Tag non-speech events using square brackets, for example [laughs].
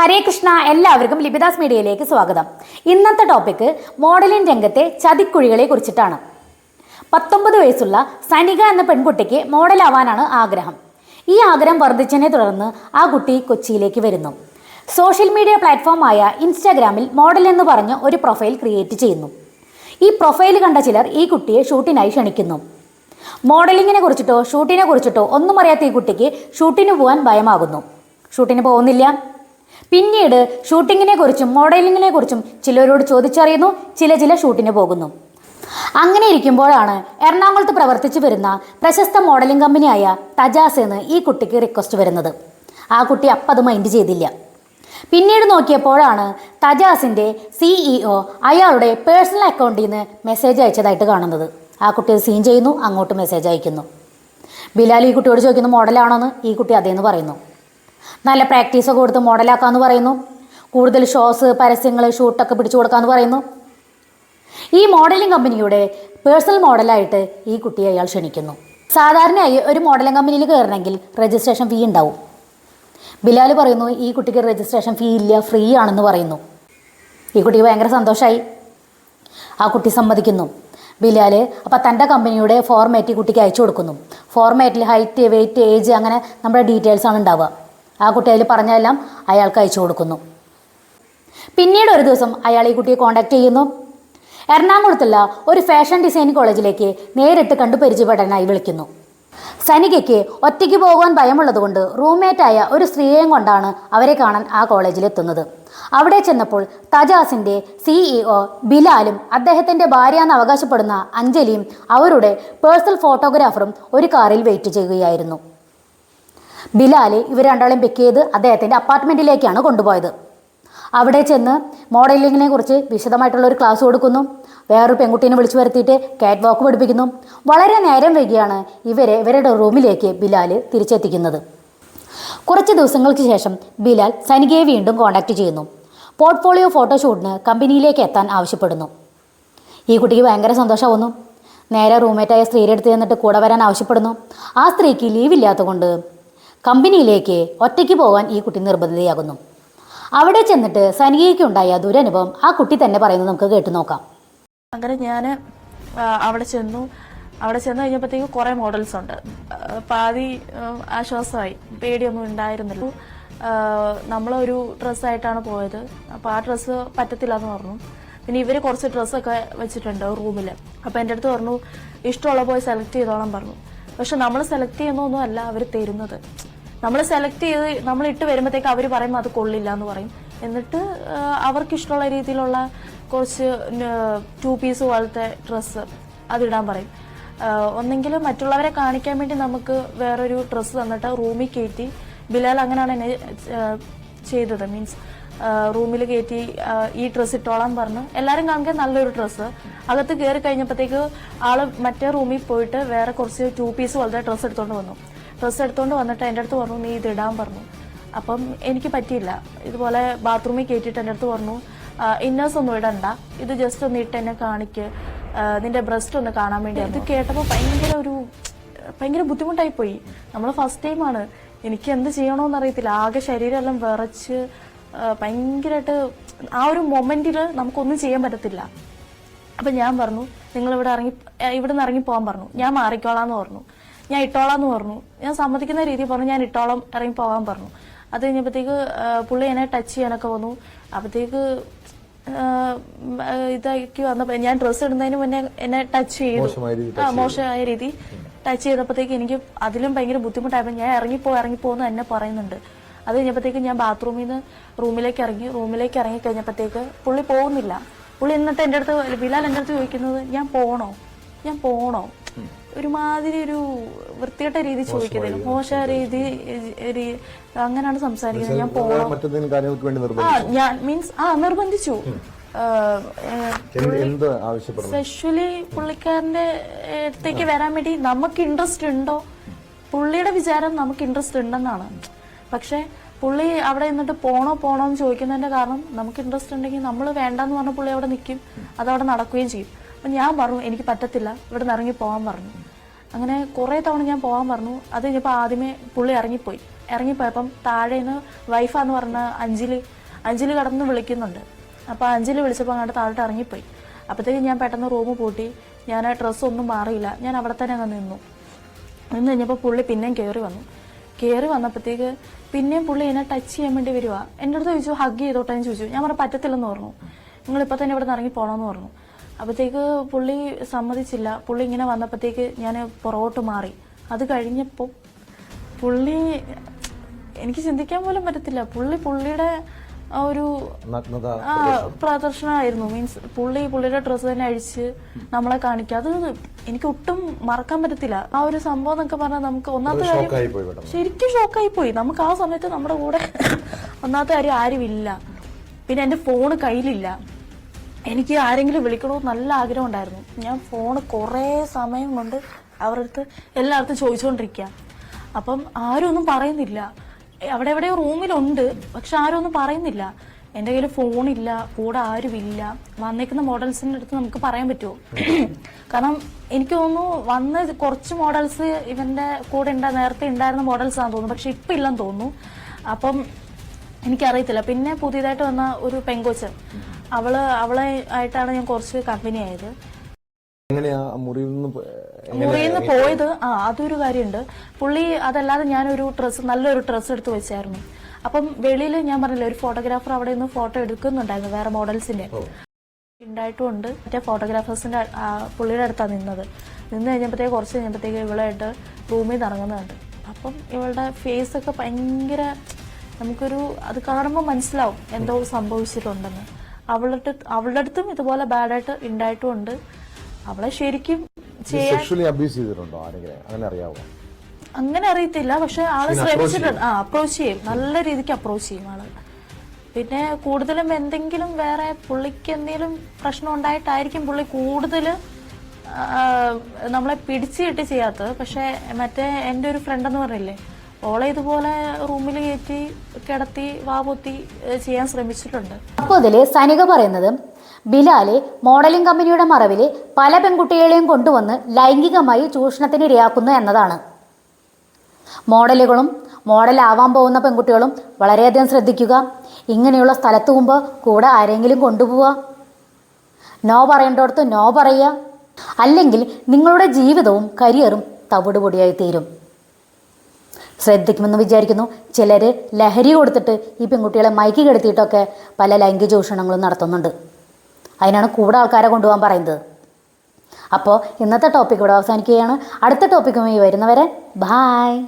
ഹരേ കൃഷ്ണ എല്ലാവർക്കും ലിപിദാസ് മീഡിയയിലേക്ക് സ്വാഗതം. ഇന്നത്തെ ടോപ്പിക്ക് മോഡലിംഗ് രംഗത്തെ ചതിക്കുഴികളെ കുറിച്ചിട്ടാണ്. പത്തൊമ്പത് വയസ്സുള്ള സനിക എന്ന പെൺകുട്ടിക്ക് മോഡലാവാനാണ് ആഗ്രഹം. ഈ ആഗ്രഹം വർദ്ധിച്ചതിനെ തുടർന്ന് ആ കുട്ടി കൊച്ചിയിലേക്ക് വരുന്നു. സോഷ്യൽ മീഡിയ പ്ലാറ്റ്ഫോമായ ഇൻസ്റ്റാഗ്രാമിൽ മോഡൽ എന്ന് പറഞ്ഞ് ഒരു പ്രൊഫൈൽ ക്രിയേറ്റ് ചെയ്യുന്നു. ഈ പ്രൊഫൈൽ കണ്ട ചിലർ ഈ കുട്ടിയെ ഷൂട്ടിനായി ക്ഷണിക്കുന്നു. മോഡലിങ്ങിനെ കുറിച്ചിട്ടോ ഷൂട്ടിനെ കുറിച്ചിട്ടോ ഒന്നും അറിയാത്ത ഈ കുട്ടിക്ക് ഷൂട്ടിന് പോകാൻ ഭയമാകുന്നു. ഷൂട്ടിന് പോകുന്നില്ല. പിന്നീട് ഷൂട്ടിങ്ങിനെ കുറിച്ചും മോഡലിങ്ങിനെ കുറിച്ചും ചിലരോട് ചോദിച്ചറിയുന്നു ചില ചില ഷൂട്ടിന് പോകുന്നു. അങ്ങനെ ഇരിക്കുമ്പോഴാണ് എറണാകുളത്ത് പ്രവർത്തിച്ചു വരുന്ന പ്രശസ്ത മോഡലിംഗ് കമ്പനിയായ തജാസ് എന്ന് ഈ കുട്ടിക്ക് റിക്വസ്റ്റ് വരുന്നത്. ആ കുട്ടി അപ്പം അത് മൈൻഡ് ചെയ്തില്ല. പിന്നീട് നോക്കിയപ്പോഴാണ് തജാസിന്റെ സിഇഒ അയാളുടെ പേഴ്സണൽ അക്കൗണ്ടിൽ നിന്ന് മെസ്സേജ് അയച്ചതായിട്ട് കാണുന്നത്. ആ കുട്ടി അത് സീൻ ചെയ്യുന്നു അങ്ങോട്ട് മെസ്സേജ് അയക്കുന്നു. ബിലാൽ ഈ കുട്ടിയോട് ചോദിക്കുന്നു മോഡലാണോന്ന്? ഈ കുട്ടി അതേന്ന് പറയുന്നു. നല്ല പ്രാക്ടീസൊക്കെ കൊടുത്ത് മോഡലാക്കാമെന്ന് പറയുന്നു. കൂടുതൽ ഷോസ് പരസ്യങ്ങൾ ഷൂട്ടൊക്കെ പിടിച്ചു കൊടുക്കാമെന്ന് പറയുന്നു. ഈ മോഡലിംഗ് കമ്പനിയുടെ പേഴ്സണൽ മോഡലായിട്ട് ഈ കുട്ടിയെ അയാൾ ക്ഷണിക്കുന്നു. സാധാരണയായി ഒരു മോഡലിംഗ് കമ്പനിയിൽ കയറണമെങ്കിൽ രജിസ്ട്രേഷൻ ഫീ ഉണ്ടാവും. ബിലാൽ പറയുന്നു ഈ കുട്ടിക്ക് രജിസ്ട്രേഷൻ ഫീ ഇല്ല ഫ്രീ ആണെന്ന് പറയുന്നു. ഈ കുട്ടി ഭയങ്കര സന്തോഷമായി ആ കുട്ടി സമ്മതിക്കുന്നു. ബിലാൽ അപ്പോൾ തന്റെ കമ്പനിയുടെ ഫോർമാറ്റ് ഈ കുട്ടിക്ക് അയച്ചു കൊടുക്കുന്നു. ഫോർമാറ്റിൽ ഹൈറ്റ് വെയിറ്റ് ഏജ് അങ്ങനെ നമ്മുടെ ഡീറ്റെയിൽസാണ് ഉണ്ടാവുക. ആ കുട്ടി അതിൽ പറഞ്ഞതെല്ലാം അയാൾക്ക് അയച്ചു കൊടുക്കുന്നു. പിന്നീട് ഒരു ദിവസം അയാൾ ഈ കുട്ടിയെ കോണ്ടാക്ട് ചെയ്യുന്നു. എറണാകുളത്തുള്ള ഒരു ഫാഷൻ ഡിസൈൻ കോളേജിലേക്ക് നേരിട്ട് കണ്ടു പരിചയപ്പെടാനായി വിളിക്കുന്നു. സനികയ്ക്ക് ഒറ്റയ്ക്ക് പോകാൻ ഭയമുള്ളതുകൊണ്ട് റൂംമേറ്റായ ഒരു സ്ത്രീയെയും കൊണ്ടാണ് അവരെ കാണാൻ ആ കോളേജിൽ എത്തുന്നത്. അവിടെ ചെന്നപ്പോൾ തജാസിന്റെ സിഇഒ ബിലാലും അദ്ദേഹത്തിന്റെ ഭാര്യ എന്ന് അവകാശപ്പെടുന്ന അഞ്ജലിയും അവരുടെ പേഴ്സണൽ ഫോട്ടോഗ്രാഫറും ഒരു കാറിൽ വെയിറ്റ് ചെയ്യുകയായിരുന്നു. ബിലാൽ ഇവർ രണ്ടാളെയും പിക്ക് ചെയ്ത് അദ്ദേഹത്തിന്റെ അപ്പാർട്ട്മെന്റിലേക്കാണ് കൊണ്ടുപോയത്. അവിടെ ചെന്ന് മോഡലിങ്ങിനെ കുറിച്ച് വിശദമായിട്ടുള്ള ഒരു ക്ലാസ് കൊടുക്കുന്നു. വേറൊരു പെൺകുട്ടീനെ വിളിച്ചു വരുത്തിയിട്ട് കാറ്റ് വാക്ക് പഠിപ്പിക്കുന്നു. വളരെ നേരം വൈകിയാണ് ഇവരെ ഇവരുടെ റൂമിലേക്ക് ബിലാൽ തിരിച്ചെത്തിക്കുന്നത്. കുറച്ച് ദിവസങ്ങൾക്ക് ശേഷം ബിലാൽ സനികയെ വീണ്ടും കോൺടാക്റ്റ് ചെയ്യുന്നു. പോർട്ട്ഫോളിയോ ഫോട്ടോഷൂട്ടിന് കമ്പനിയിലേക്ക് എത്താൻ ആവശ്യപ്പെടുന്നു. ഈ കുട്ടിക്ക് ഭയങ്കര സന്തോഷമാവുന്നു. നേരെ റൂംമേറ്റായ സ്ത്രീയുടെ അടുത്ത് ചെന്നിട്ട് കൂടെ വരാൻ ആവശ്യപ്പെടുന്നു. ആ സ്ത്രീക്ക് ലീവില്ലാത്തതുകൊണ്ട് കമ്പനിയിലേക്ക് ഒറ്റയ്ക്ക് പോകാൻ ഈ കുട്ടി നിർബന്ധിതയാകുന്നു. അവിടെ ചെന്നിട്ട് സനികയ്ക്കുണ്ടായ ദുരനുഭവം ആ കുട്ടി തന്നെ പറയുന്നത് നമുക്ക് കേട്ടു നോക്കാം. അങ്ങനെ ഞാൻ അവിടെ ചെന്നു. അവിടെ ചെന്ന് കഴിഞ്ഞപ്പോഴത്തേക്ക് കുറേ മോഡൽസ് ഉണ്ട്. പാതി ആശ്വാസമായി. പേടിയൊന്നും ഉണ്ടായിരുന്നില്ല. നമ്മളൊരു ഡ്രസ്സായിട്ടാണ് പോയത്. അപ്പോൾ ആ ഡ്രസ്സ് പറ്റത്തില്ല എന്ന് പറഞ്ഞു. പിന്നെ ഇവർ കുറച്ച് ഡ്രസ്സൊക്കെ വെച്ചിട്ടുണ്ട് റൂമിൽ അപ്പോൾ എന്റെ അടുത്ത് പറഞ്ഞു ഇഷ്ടമുള്ള പോയി സെലക്ട് ചെയ്തോളാം പറഞ്ഞു. പക്ഷെ നമ്മൾ സെലക്ട് ചെയ്യുന്നൊന്നും അല്ല അവർ തരുന്നത്. നമ്മൾ സെലക്ട് ചെയ്ത് നമ്മൾ ഇട്ട് വരുമ്പോഴത്തേക്ക് അവർ പറയുമ്പോൾ അത് കൊള്ളില്ല എന്ന് പറയും. എന്നിട്ട് അവർക്കിഷ്ടമുള്ള രീതിയിലുള്ള കുറച്ച് ടു പീസ് പോലത്തെ ഡ്രസ്സ് അതിടാൻ പറയും. ഒന്നെങ്കിൽ മറ്റുള്ളവരെ കാണിക്കാൻ വേണ്ടി നമുക്ക് വേറൊരു ഡ്രസ്സ് തന്നിട്ട് റൂമിൽ കയറ്റി ബിലാൽ അങ്ങനെയാണ് എന്നെ ചെയ്തത്. മീൻസ് റൂമിൽ കയറ്റി ഈ ഡ്രസ്സ് ഇട്ടോളാൻ പറഞ്ഞു. എല്ലാവരും കാണിക്കാൻ നല്ലൊരു ഡ്രസ്സ്. അകത്ത് കയറി കഴിഞ്ഞപ്പോഴത്തേക്ക് ആൾ മറ്റേ റൂമിൽ പോയിട്ട് വേറെ കുറച്ച് ടു പീസ് പോലത്തെ ഡ്രസ്സ് എടുത്തോണ്ട് വന്നു. ഡ്രസ്സ് എടുത്തോണ്ട് വന്നിട്ട് എന്റെ അടുത്ത് പറഞ്ഞു നീ ഇത് ഇടാൻ പറഞ്ഞു. അപ്പം എനിക്ക് പറ്റിയില്ല. ഇതുപോലെ ബാത്റൂമിൽ കയറ്റിയിട്ട് എന്റെ അടുത്ത് പറഞ്ഞു ഇന്നേഴ്സ് ഒന്നും ഇടണ്ട. ഇത് ജസ്റ്റ് ഒന്ന് ഇട്ട് എന്നെ കാണിക്ക്. നിന്റെ ബ്രസ്റ്റ് ഒന്ന് കാണാൻ വേണ്ടി ഇത് കേട്ടപ്പോൾ ഭയങ്കര ഒരു ഭയങ്കര ബുദ്ധിമുട്ടായി പോയി നമ്മൾ ഫസ്റ്റ് ടൈമാണ് എനിക്ക് എന്ത് ചെയ്യണമെന്ന് അറിയത്തില്ല. ആകെ ശരീരമെല്ലാം വിറച്ച് ഭയങ്കരമായിട്ട് ആ ഒരു മൊമെന്റിൽ നമുക്കൊന്നും ചെയ്യാൻ പറ്റത്തില്ല. അപ്പം ഞാൻ പറഞ്ഞു നിങ്ങൾ ഇവിടെ ഇറങ്ങി ഇവിടെ നിന്ന് ഇറങ്ങി പോകാൻ പറഞ്ഞു. ഞാൻ മാറിക്കോളാന്ന് പറഞ്ഞു. ഞാൻ ഇട്ടോളാന്ന് പറഞ്ഞു. ഞാൻ സമ്മതിക്കുന്ന രീതിയിൽ പറഞ്ഞു ഞാൻ ഇട്ടോളം ഇറങ്ങി പോകാൻ പറഞ്ഞു. അത് കഴിഞ്ഞപ്പോഴത്തേക്ക് പുള്ളി എന്നെ ടച്ച് ചെയ്യാനൊക്കെ വന്നു. അപ്പോഴത്തേക്ക് ഇതാക്കി വന്നപ്പോ ഞാൻ ഡ്രസ്സ് ഇടുന്നതിന് മുന്നേ എന്നെ ടച്ച് ചെയ്തു. മോശമായ ആ മോശമായ രീതി ടച്ച് ചെയ്തപ്പോഴത്തേക്ക് എനിക്ക് അതിലും ഭയങ്കര ബുദ്ധിമുട്ടായപ്പോൾ ഞാൻ ഇറങ്ങിപ്പോ ഇറങ്ങിപ്പോന്ന് എന്നെ പറയുന്നുണ്ട്. അത് കഴിഞ്ഞപ്പോഴത്തേക്ക് ഞാൻ ബാത്റൂമിൽ നിന്ന് റൂമിലേക്ക് ഇറങ്ങി റൂമിലേക്ക് ഇറങ്ങി കഴിഞ്ഞപ്പോഴത്തേക്ക് പുള്ളി പോകുന്നില്ല. പുള്ളി എന്നിട്ട് എന്റെ അടുത്ത് ബിലാൽ എന്റെ അടുത്ത് ചോദിക്കുന്നത് ഞാൻ പോണോ? ഞാൻ പോണോ? ഒരുമാതിരി ഒരു വൃത്തികെട്ട രീതി ചോദിക്കുന്നത് മോശ രീതി അങ്ങനെയാണ് സംസാരിക്കുന്നത്. ഞാൻ പോണോ? ആ ഞാൻ മീൻസ് ആ നിർബന്ധിച്ചു. സ്പെഷ്യലി പുള്ളിക്കാരന്റെ അടുത്തേക്ക് വരാൻ വേണ്ടി നമുക്ക് ഇൻട്രസ്റ്റ് ഉണ്ടോ? പുള്ളിയുടെ വിചാരം നമുക്ക് ഇൻട്രസ്റ്റ് ഉണ്ടെന്നാണ്. പക്ഷെ പുള്ളി അവിടെ നിന്നിട്ട് പോണോ പോണോ എന്ന് ചോദിക്കുന്നതിന്റെ കാരണം നമുക്ക് ഇൻട്രസ്റ്റ് ഉണ്ടെങ്കിൽ നമ്മൾ വേണ്ടെന്ന് പറഞ്ഞ പുള്ളി അവിടെ നിൽക്കും അതവിടെ നടക്കുകയും ചെയ്യും. അപ്പം ഞാൻ പറഞ്ഞു എനിക്ക് പറ്റത്തില്ല. ഇവിടെ നിന്ന് ഇറങ്ങി പോകാൻ പറഞ്ഞു. അങ്ങനെ കുറേ തവണ ഞാൻ പോകാൻ പറഞ്ഞു. അത് കഴിഞ്ഞപ്പോൾ ആദ്യമേ പുള്ളി ഇറങ്ങിപ്പോയി. ഇറങ്ങിപ്പോയപ്പം താഴേന്ന് വൈഫാന്ന് പറഞ്ഞ അഞ്ചിൽ അഞ്ചിൽ കടന്ന് വിളിക്കുന്നുണ്ട്. അപ്പോൾ അഞ്ചിൽ വിളിച്ചപ്പോൾ അങ്ങോട്ട് താഴോട്ട് ഇറങ്ങിപ്പോയി. അപ്പോഴത്തേക്കും ഞാൻ പെട്ടെന്ന് റൂം പൂട്ടി. ഞാൻ ഡ്രസ്സ് ഒന്നും മാറിയില്ല. ഞാൻ അവിടെ തന്നെ അങ്ങ് നിന്നു. നിന്ന് കഴിഞ്ഞപ്പോൾ പുള്ളി പിന്നെയും കയറി വന്നു. കയറി വന്നപ്പോഴത്തേക്ക് പിന്നെയും പുള്ളി എന്നെ ടച്ച് ചെയ്യാൻ വേണ്ടി വരുക എന്റെ അടുത്ത് ചോദിച്ചു ഹഗ് ചെയ്തോട്ടെ? എന്ന് ചോദിച്ചു. ഞാൻ പറഞ്ഞു പറ്റത്തില്ലെന്ന് പറഞ്ഞു. നിങ്ങൾ ഇപ്പം തന്നെ ഇവിടെ നിന്ന് ഇറങ്ങി പോകണമെന്ന് പറഞ്ഞു. അപ്പോഴത്തേക്ക് പുള്ളി സമ്മതിച്ചില്ല. പുള്ളി ഇങ്ങനെ വന്നപ്പോഴത്തേക്ക് ഞാൻ പുറകോട്ട് മാറി. അത് കഴിഞ്ഞപ്പോൾ പുള്ളി എനിക്ക് ചിന്തിക്കാൻ പോലും പറ്റത്തില്ല. പുള്ളി പുള്ളിയുടെ ഒരു പ്രദർശനമായിരുന്നു. മീൻസ് പുള്ളി പുള്ളിയുടെ ഡ്രസ്സ് തന്നെ അഴിച്ച് നമ്മളെ കാണിക്കുക. അത് എനിക്ക് ഒട്ടും മറക്കാൻ പറ്റത്തില്ല. ആ ഒരു സംഭവം എന്നൊക്കെ പറഞ്ഞാൽ നമുക്ക് ഒന്നാമത്തെ കാര്യം ശരിക്കും ഷോക്കായി പോയി. നമുക്ക് ആ സമയത്ത് നമ്മുടെ കൂടെ [laughs] ഒന്നാമത്തെ കാര്യം ആരുമില്ല. പിന്നെ എന്റെ ഫോണ് കയ്യിലില്ല. എനിക്ക് ആരെങ്കിലും വിളിക്കണമെന്ന് നല്ല ആഗ്രഹം ഉണ്ടായിരുന്നു. ഞാൻ ഫോണ് കുറേ സമയം കൊണ്ട് അവരുടെ അടുത്ത് എല്ലായിടത്തും ചോദിച്ചുകൊണ്ടിരിക്കുക. അപ്പം ആരും ഒന്നും പറയുന്നില്ല. അവിടെ എവിടെയോ റൂമിലുണ്ട് പക്ഷെ ആരും ഒന്നും പറയുന്നില്ല. എന്റെ കയ്യിൽ ഫോണില്ല കൂടെ ആരുമില്ല. വന്നേക്കുന്ന മോഡൽസിന്റെ അടുത്ത് നമുക്ക് പറയാൻ പറ്റുമോ? കാരണം എനിക്ക് തോന്നുന്നു വന്ന കുറച്ച് മോഡൽസ് ഇവന്റെ കൂടെ ഉണ്ടാ നേരത്തെ ഉണ്ടായിരുന്ന മോഡൽസ് ആണെന്ന് തോന്നുന്നു. പക്ഷെ ഇപ്പം ഇല്ലെന്ന് തോന്നുന്നു. അപ്പം എനിക്കറിയത്തില്ല. പിന്നെ പുതിയതായിട്ട് വന്ന ഒരു പെങ്കോച്ച്. അവൾ അവളെ ആയിട്ടാണ് ഞാൻ കുറച്ച് കമ്പനി ആയത്. എങ്ങനെയാ മുറിയിൽ നിന്ന് നിന്ന് പോയത് ആ അതൊരു കാര്യമുണ്ട്. പുള്ളി അതല്ലാതെ ഞാനൊരു ഡ്രസ്സ് നല്ലൊരു ഡ്രസ്സ് എടുത്ത് വെച്ചായിരുന്നു. അപ്പം വെളിയിൽ ഞാൻ പറഞ്ഞില്ല ഒരു ഫോട്ടോഗ്രാഫർ അവിടെ നിന്ന് ഫോട്ടോ എടുക്കുന്നുണ്ടായിരുന്നു വേറെ മോഡൽസിന്റെ ഉണ്ടായിട്ടുമുണ്ട് മറ്റേ ഫോട്ടോഗ്രാഫേഴ്സിന്റെ പുള്ളിയുടെ അടുത്താണ് നിന്നത്. നിന്ന് കഴിഞ്ഞപ്പോഴത്തേക്ക് കുറച്ച് കഴിഞ്ഞപ്പോഴത്തേക്ക് ഇവളായിട്ട് റൂമിൽ നിന്ന് ഇറങ്ങുന്നുണ്ട് അപ്പം ഇവളുടെ ഫേസ് ഒക്കെ ഭയങ്കര നമുക്കൊരു അത് കാണുമ്പോൾ മനസ്സിലാവും എന്തോ സംഭവിച്ചിട്ടുണ്ടെന്ന്. അവളുടെ അവളുടെ അടുത്തും ഇതുപോലെ ബാഡായിട്ട് ഉണ്ടായിട്ടുമുണ്ട് അവളെ ശരിക്കും സെക്ഷലി അബ്യൂസ് ചെയ്തിട്ടുണ്ടോ ആരെങ്കിലും? അങ്ങനെ അറിയാവോ? അങ്ങനെ അറിയത്തില്ല പക്ഷെ ആൾ ശ്രമിച്ചിട്ടുണ്ട്. ആ അപ്രോച്ച് ചെയ്യും. നല്ല രീതിക്ക് അപ്രോച്ച് ചെയ്യും ആൾ. പിന്നെ കൂടുതലും എന്തെങ്കിലും വേറെ പുള്ളിക്ക് എന്തെങ്കിലും പ്രശ്നം ഉണ്ടായിട്ടായിരിക്കും പുള്ളി കൂടുതൽ നമ്മളെ പിടിച്ചു കിട്ടി ചെയ്യാത്തത്. പക്ഷെ മറ്റേ എന്റെ ഒരു ഫ്രണ്ട് എന്ന് പറഞ്ഞില്ലേ ഓളെ ഇതുപോലെ റൂമിൽ കയറ്റി കിടത്തി വാപൊത്തി ചെയ്യാൻ ശ്രമിച്ചിട്ടുണ്ട്. അപ്പോൾ ഇതിൽ സനിക പറയുന്നത് ബിലാൽ മോഡലിംഗ് കമ്പനിയുടെ മറവിൽ പല പെൺകുട്ടികളെയും കൊണ്ടുവന്ന് ലൈംഗികമായി ചൂഷണത്തിന് ഇരയാക്കുന്നു എന്നതാണ്. മോഡലുകളും മോഡലാവാൻ പോകുന്ന പെൺകുട്ടികളും വളരെയധികം ശ്രദ്ധിക്കുക. ഇങ്ങനെയുള്ള സ്ഥലത്ത് മുമ്പ് കൂടെ ആരെങ്കിലും കൊണ്ടുപോവുക. നോ പറയേണ്ടടത്ത് നോ പറയുക. അല്ലെങ്കിൽ നിങ്ങളുടെ ജീവിതവും കരിയറും തവിടുപൊടിയായി തീരും. ശ്രദ്ധിക്കുമെന്ന് വിചാരിക്കുന്നു. ചിലർ ലഹരി കൊടുത്തിട്ട് ഈ പെൺകുട്ടികളെ മയക്കി കെടുത്തിയിട്ടൊക്കെ പല ലൈംഗിക ചൂഷണങ്ങളും നടത്തുന്നുണ്ട്. അതിനാണ് കൂടെ ആൾക്കാരെ കൊണ്ടുപോകാൻ പറയുന്നത്. അപ്പോൾ ഇന്നത്തെ ടോപ്പിക് ഇവിടെ അവസാനിക്കുകയാണ്. അടുത്ത ടോപ്പിക്കുമായി വരുന്നവരെ ബായ്